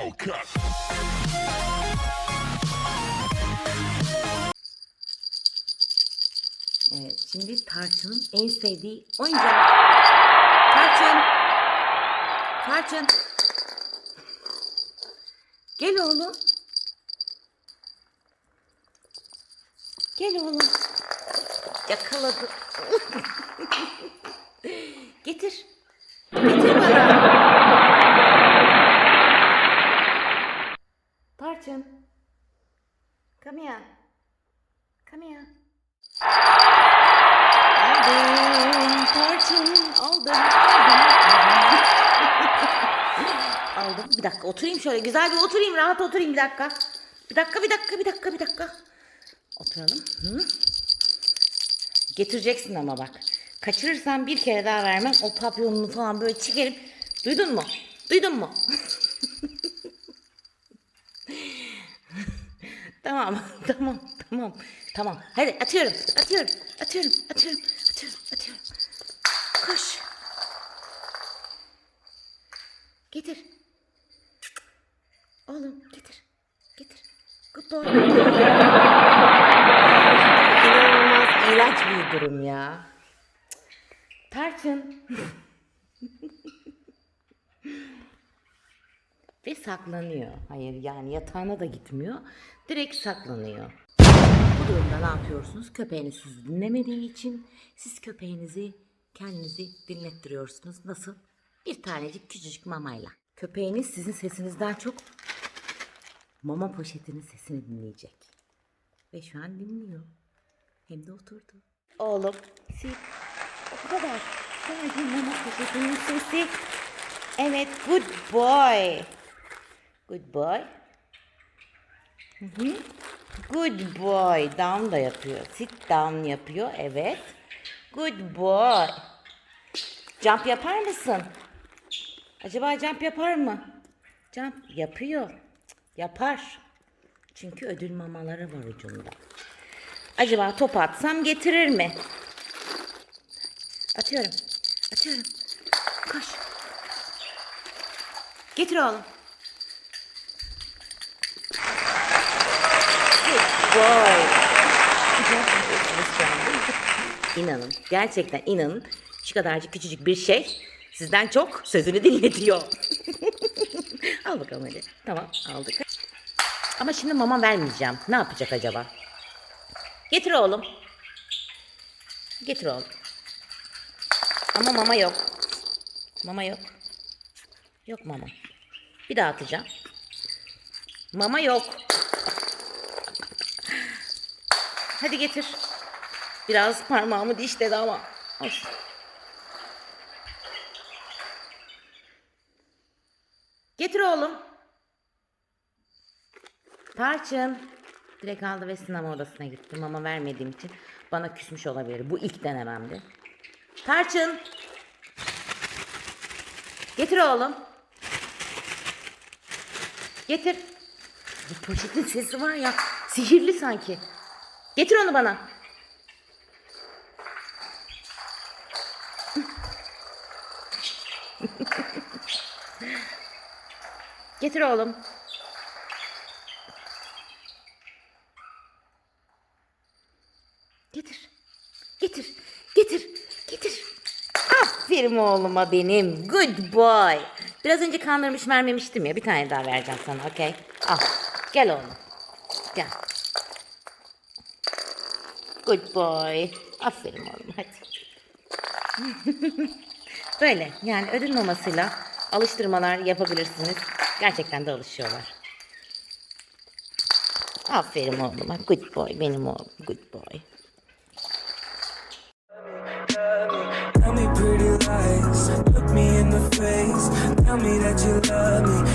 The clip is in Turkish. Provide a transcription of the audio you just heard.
Hellcat. Evet, şimdi Tarçın'ın en sevdiği oyuncak. Tarçın. Tarçın. Gel oğlum. Gel oğlum. Yakaladı. Getir. Getir bana. Tarçın. Come here. Come here. Aldım. Tarçın. Aldım. Bir dakika oturayım şöyle. Güzel bir oturayım. Rahat oturayım bir dakika. Bir dakika, bir dakika, bir dakika, bir dakika. Oturalım. Hı? Getireceksin ama bak. Kaçırırsan bir kere daha vermem. O papyonunu falan böyle çekerim. Duydun mu? Duydun mu? Tamam, tamam, tamam, tamam. Hadi atıyorum, atıyorum, atıyorum, atıyorum, atıyorum, atıyorum. Koş. Getir. Oğlum getir, getir. Good boy. İnanılmaz iğrenç bir durum ya. Tarçın. Ve saklanıyor. Hayır yani yatağına da gitmiyor. Direkt saklanıyor. Bu durumda ne yapıyorsunuz? Köpeğiniz sizi dinlemediği için siz köpeğinizi kendinizi dinlettiriyorsunuz. Nasıl? Bir tanecik küçücük mamayla. Köpeğiniz sizin sesinizden çok mama poşetinin sesini dinleyecek. Ve şu an dinliyor. Hem de oturdu. Oğlum siz o kadar sadece mama poşetinin sesi. Evet good boy. Good boy. Hı hı. Good boy. Down da yapıyor. Sit down yapıyor. Evet. Good boy. Jump yapar mısın? Acaba jump yapar mı? Jump yapıyor. Yapar. Çünkü ödül mamaları var ucunda. Acaba top atsam getirir mi? Atıyorum. Atıyorum. Koş. Getir oğlum. Boy. İnanın, gerçekten inanın şu kadarcık küçücük bir şey sizden çok sözünü dinletiyor. Al bakalım hadi. Tamam aldık. Ama şimdi mama vermeyeceğim. Ne yapacak acaba? Getir oğlum. Getir oğlum. Ama mama yok. Mama yok. Yok mama. Bir daha atacağım. Mama yok. Hadi getir. Biraz parmağımı dişledi ama. Olsun. Getir oğlum. Tarçın. Direkt aldı ve sinema odasına gitti. Mama vermediğim için bana küsmüş olabilir. Bu ilk denememdi. Tarçın. Getir oğlum. Getir. Bu poşetin sesi var ya. Sihirli sanki. Getir onu bana. Getir oğlum. Getir. Getir. Getir. Getir. Aferin oğluma benim. Good boy. Biraz önce kandırmış vermemiştim ya. Bir tane daha vereceğim sana. Okey. Al. Gel oğlum. Gel. Good boy. Aferin oğlum hadi. Böyle yani ödül mamasıyla alıştırmalar yapabilirsiniz. Gerçekten de alışıyorlar. Aferin oğluma. Good boy benim oğlum. Good boy. Tell me pretty lies, look me in the face. Tell me that you love me,